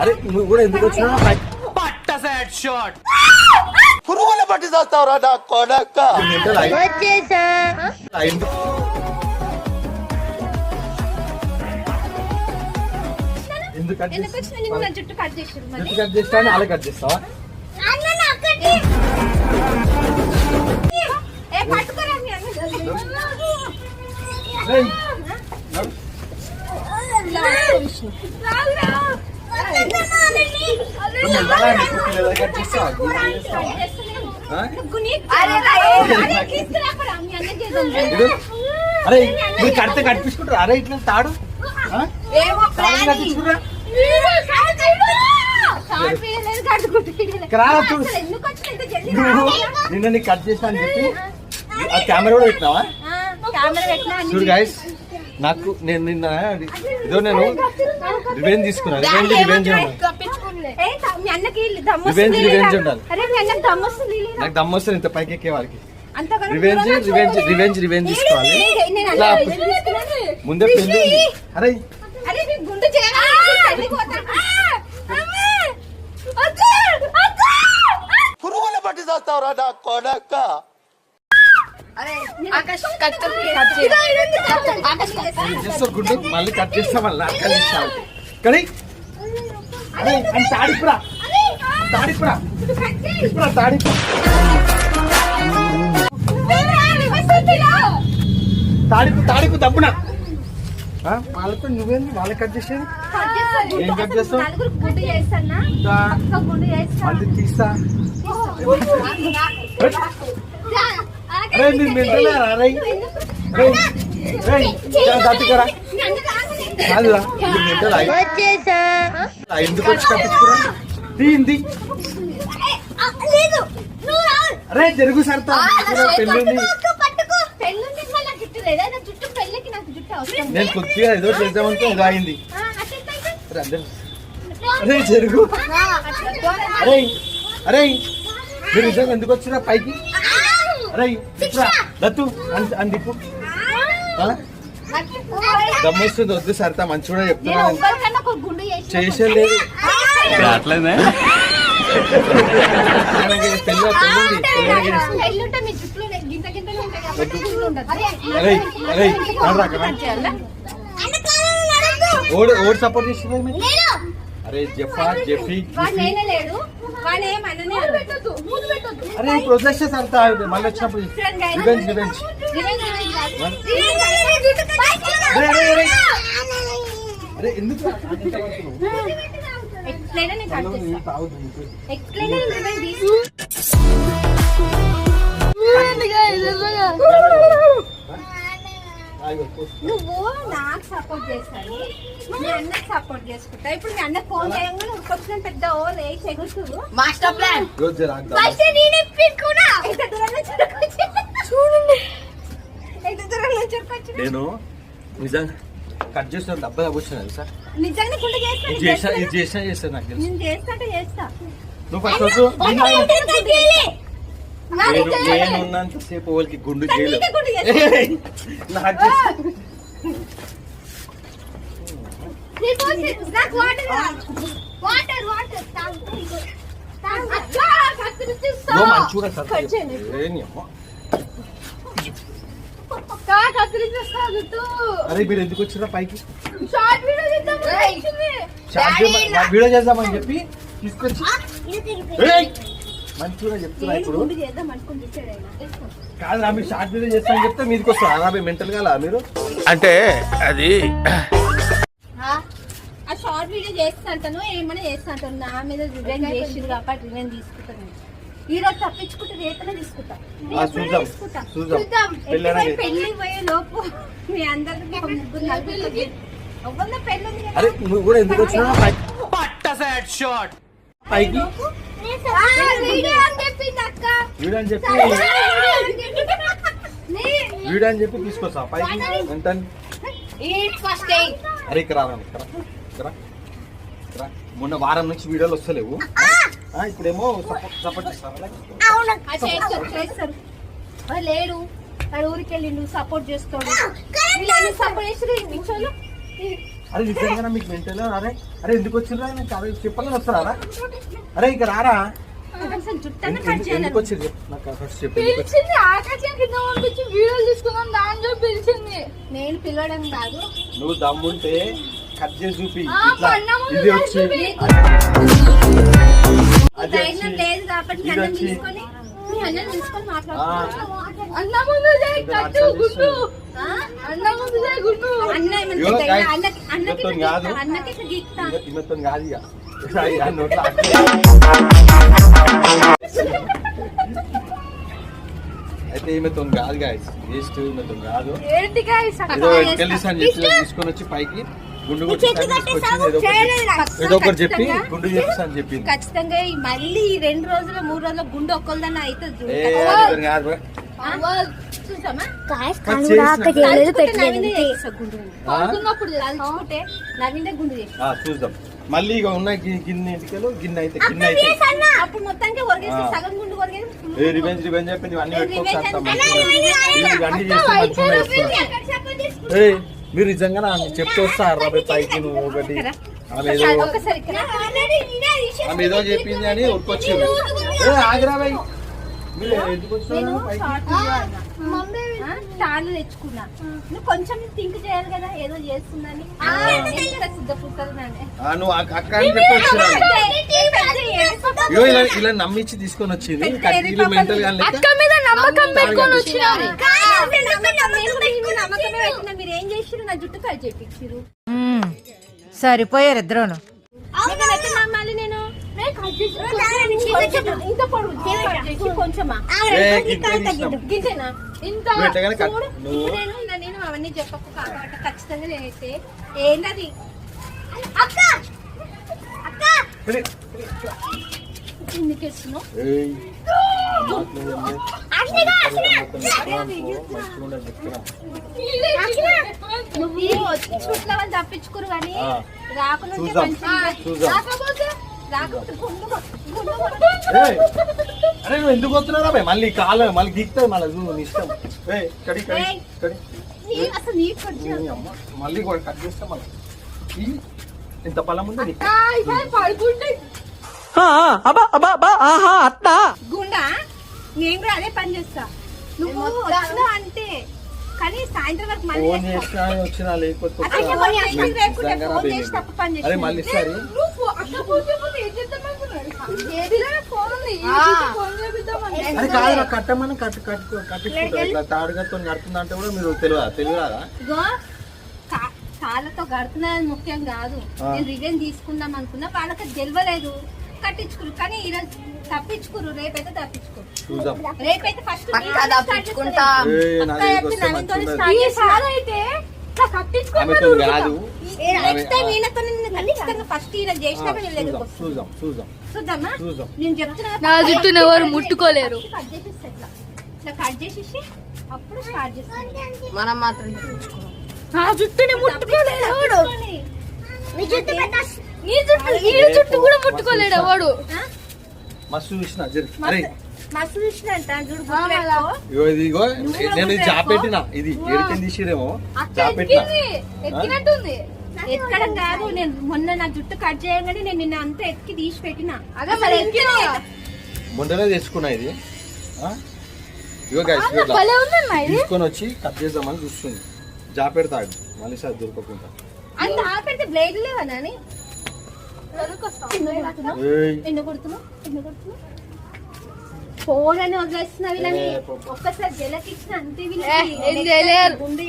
అరే నువ్వు కూడా ఎందుకు వచ్చినా? పురుగుల పట్టి చేస్తావురా నా కొడక. ఎందుకు కట్ ఎందుకు వచ్చినా? నేను నా జుట్టు కట్ చేసారు మరి? జుట్టు కట్ చేస్తా అలా కట్ చేస్తావా? ఏ? పట్టుకోరా మీ అన్న ఏయ్, ఇలా పట్టుకో విష్ణు. నువ్వు ఎలా నీకు పిల్లలు కట్ చేస్తావా? గుండు చేస్తావా? ఆ? అరే మీరు కడితే కట్టించుకుంటారు అరే ఇట్లా తాడు. కట్టించుకురా? నిన్న నీకు కట్ చేస్తా అని చెప్పి ఆ కెమెరా కూడా పెట్టినావా చూడు గైస్ నాకు నేను నిన్న ఇదో నేను రివెంజ్ తీసుకున్నా. రివెంజ్ రివెంజ్ revenge లేదా? ఉండాలి. అరే మీ అన్నకి దమ్ము వస్తుంది? నాకు ఇంత పైకి ఎక్కే వారికి అంతగానం రివెంజ్ రివెంజ్. రివెంజ్ రివెంజ్ తీసుకోవాలి. రివెంజ్. ముందే పెళ్ళి. అరే! వద్దు! పురుగుల పట్టి చేస్తావురా నా కొడక. గుడ్డు మళ్ళీ కట్ చేస్తా మళ్ళీ కానీ అరే అని తాడిపురా అరే, తాడిపురా ఇది కట్ చేయి. ఇప్పుడా తాడిపు. తాడిపు తాడిపు దబ్బున ఆ, వాళ్ళతో నువ్వేంది? వాళ్ళకి కట్ చేసేది? కట్ చేస్తా. ఏం కట్ చేస్తావు? తీస్తా. రా. మీరు మెంటలేరా? దత్తుకరా. కాదురా మీరు మెంటలా? ఆ, ఎందుకు వచ్చి కట్టించుకురా? రా. అరే జరుగు సరతా పెళ్ళింది. నేను కొద్దిగా ఏదో చేద్దామంటే అయింది అయితే? అరే, జరుగు. అరే అరే మీరు నిజంగా ఎందుకు వచ్చినా పైకి? అరే దత్తు అని దిప్పు? దమ్మొస్తుంది వద్దు సరతా మంచిగా నేను చెప్తున్నా ఒక్కరికన్నా ఒక గుండు చేసిన చేసేలేదు అట్లనే? ఓడి ఓడి సపోర్ట్ చేసింది నేను. అరే జఫా జెఫీ అరే ప్రొజెక్ట్ సరతా మళ్ళీ వచ్చినప్పుడు రివెంజ్ రివెంజ్ అరే ఎందుకు ఎక్స్ప్లెయిన్ నేను కట్ చేస్తా తాగుతుంది ఎక్స్ప్లెయిన్ రివెంజ్ తీసు నువ్వు నాకు సపోర్ట్ చేస్తాను మీ అన్నకి సపోర్ట్ చేసుకుంటా ఇప్పుడు మీ అన్న ఫోన్ చేయగానే వచ్చిన పెద్ద ఓ లేచి మాస్టర్ ప్లాన్ ఫస్ట్ నేనే పెట్టుకున్నా ఎంత దూరం నుంచి ఉరుకొచ్చి. చూడండి. ఎంత దూరం నుంచి ఉరుకొచ్చి. నేను నిజంగా కట్ చేసిన దెబ్బ దబ్బొచ్చిన సార్ నిజంగా గుండె చేస్తా ఇది చేసా ఇది చేసా చేస్తా నాకు తెలుసు. నేను చేస్తా అంటే చేస్తా. నువ్వు ఫస్ట్ రోజు వంద మీటర్లు తగ్గియాలి. నా నేను నిజంగా నేను ఉన్నంత సేపు వాళ్ళకి గుండు చేయలేదు. అరే మీరు ఎందుకు వచ్చిరా పైకి? వీడియో చేద్దామని చెప్పి తీసుకొచ్చి మంచిగా చెప్తున్నా ఇప్పుడు. కాదు మీరు షార్ట్ వీడియో చేస్తామని చెప్తే మీదకి వస్తారు అలా మెంటల్గా మీరు. అంటే అది ఆ? షార్ట్ వీడియో చేస్తా అంటాను ఏమైనా నా మీద రివెంజ్ చేసింది కాబట్టి రివెంజ్ తీసుకుంటాను ఈ రోజు తప్పించుకుంటే రేపనే తీసుకుంటా. చూద్దాం. పెళ్ళి పోయే లోపు మీ అందరికి ఒక ముగ్గురు పెళ్ళి? అరే నువ్వు కూడా ఎందుకు వచ్చినా పై- పట్ట సెట్ షాట్ పైకి. అని చెప్పి సరే, వీడియో అని చెప్పింది. నీ- వీడియో అని చెప్పి తీసుకొస్తా పైకి ఎయిట్ అరే ఇక్కడ రా. ఇక్కడ. మొన్న వారం నుంచి వీడియోలు వస్తలేవు. ఆ, ఇప్పుడేమో సపోర్ట్ చేస్తారా? లేడు. వాడు ఊరికి వెళ్ళిండు సపోర్ట్ చేస్తాడు. వీళ్ళని సపోర్ట్ పిచ్చోళ్ళు. అరే నిజంగా మీకు మెంటల్ అరే అరే ఎందుకు వచ్చిర్రా? నాకు అరే చెప్పాలని వస్తారా? అరే ఇక రారా? ఎందుకు. నాకు ఫస్ట్ చెప్పు ఎందుకు వచ్చిర్రు? పిలిచింది ఆకాశం కింద పంపించి వీడియోలు తీసుకున్నాం దాంట్లో పిలిచింది. నేను పిలవడం కాదు. నువ్వు దమ్ముంటే కట్ చేసి చూపి. ఇది వచ్చి. లేదు కాబట్టి తీసుకొని అయితే ఈమెతో కాదు గాయస్ వేస్ట్ ఈమెతో కాదు. అని చెప్పి తీసుకొని వచ్చి పైకి ఏదో ఒకటి చెప్పి ఖచ్చితంగా- గుండు చేపిస్తాను చెప్పింది. ఖచ్చితంగా ఈ మళ్ళీ ఈ రెండు రోజులు మూడు రోజుల గుండె ఒక్కళ్ళదన్న అవుతుంది చేస్తా చేస్తా. చూద్దాం. మళ్ళీ ఇక ఉన్న గి- గిన్నె ఇంటికెళ్ళు గిన్నె అయితే గిన్నె అయితే. అప్పుడు మొత్తానికి ఒరిగేసి ఆ. సగం గుండు ఒరిగేసి ఏ రివెంజ్ రివెంజ్ చెప్పి నువ్వు అన్ని పెట్టుకోవచ్చు అంత మంచిగా. అన్ని చేస్తే మంచిగా మీరు నిజంగా నా చెప్తే వస్తారు రాబోయే పైకి నువ్వు ఒకటి? ఆమె ఏదో. ఆమె ఏదో చెప్పింది అని ఉరికొచ్చింది ఏ ఆగిరా బాయ్. మీరు ఎందుకు తెచ్చుకున్నా. నువ్వు కొంచెం థింక్ చేయాలి కదా ఏదో చేస్తుందని. నువ్వు అక్క అని చెప్పి ఇలా ఇలా నమ్మించి తీసుకొని వచ్చింది. మెంటల్గా అక్క మీద నమ్మకం పెట్టుకొని మీరు ఏం చేసిరు నా జుట్టు కట్ చేపించిరు సరిపోయారు ఇద్దరును. అవన్నీ చెప్పకు కాబట్టి ఖచ్చితంగా నేనైతే ఏంటది అక్క అక్క సరే. ఎందుకు ఇస్తున్నావు ఏయ్, మాటలు ఏంది? మంచిగా ఉండదు చెప్తున్నా. నువ్వు తప్పించుకోరు కానీ. రాకుండా అరే నువ్వు ఎందుకు వస్తున్నారా భయ్ మళ్ళీ కాలు మళ్ళీ గీక్తావు మళ్ళీ చూడు నీ ఇష్టం. కడి కడి మళ్ళీ కూడా. కట్ చేస్తా మళ్ళీ. ఇంత పొలం ఉందా గుండా. నేను కూడా అదే పని చేస్తా. నువ్వు వచ్చినా అంటే కానీ సాయంత్రం వరకు మళ్ళీ ఫోన్ చేస్తా. చేసినా వచ్చినా లేకపోతే అరే. మళ్ళీ ఇస్తారు కాదు కట్టమని కట్టు కట్టు కట్టించుకుంటారు ఇట్లా తాడుగతో నడుతుందంటే కూడా మీరు తెలియదా? తెలియదా? ఇగో కా- కాళ్ళతో గడుతున్నది ముఖ్యం కాదు. నేను రివెన్ తీసుకుందాం అనుకున్నా వాళ్ళకి గెలవలేదు. కట్టించుకురు. కానీ ఈరోజు తప్పించుకురు. రేపైతే తప్పించుకోరు. రేపైతే ఫస్ట్ అయితే నా ఎవరు ముట్టుకోలేరు. కట్ చేసేసి అప్పుడు స్టార్ట్ చేస్తాను. మనం మాత్రం నా జుట్టుని ముట్టుకోలేడు ఎవడు నీ జుట్టు ఈ జుట్టు కూడా ముట్టుకోలేడు ఎవడు మస్తు చూసిన జరి అరే. మస్తు ఆ, మళ్ళా. ఇగో ఇది ఇగో నేను ఇది జాపెట్టిన ఇది ఏడికని తీసిరేమో ఎక్కింది. ఎక్కినట్టుంది. ఎక్కడం కాదు నేను మొన్న నా జుట్టు కట్ చేయగానే నేను నిన్న అంతా ఎత్తికి తీసి పెట్టిన. అదే మరి ఎక్కినా? మొన్ననే తెచ్చుకున్నా ఇది. ఆ? ఇగో ఇది. తీసుకొని వచ్చి కట్ చేద్దామని చూస్తుంది. జాపెడతాడు మళ్ళీ సార్ దొరకకుండా అంత ఆపెడితే బ్లేడ్ లేవా నాని ఫోన్ అని వదిలేస్తున్నావు వీళ్ళని. ఒక్కసారి జలకి ఇచ్చిన అంతే. గుండు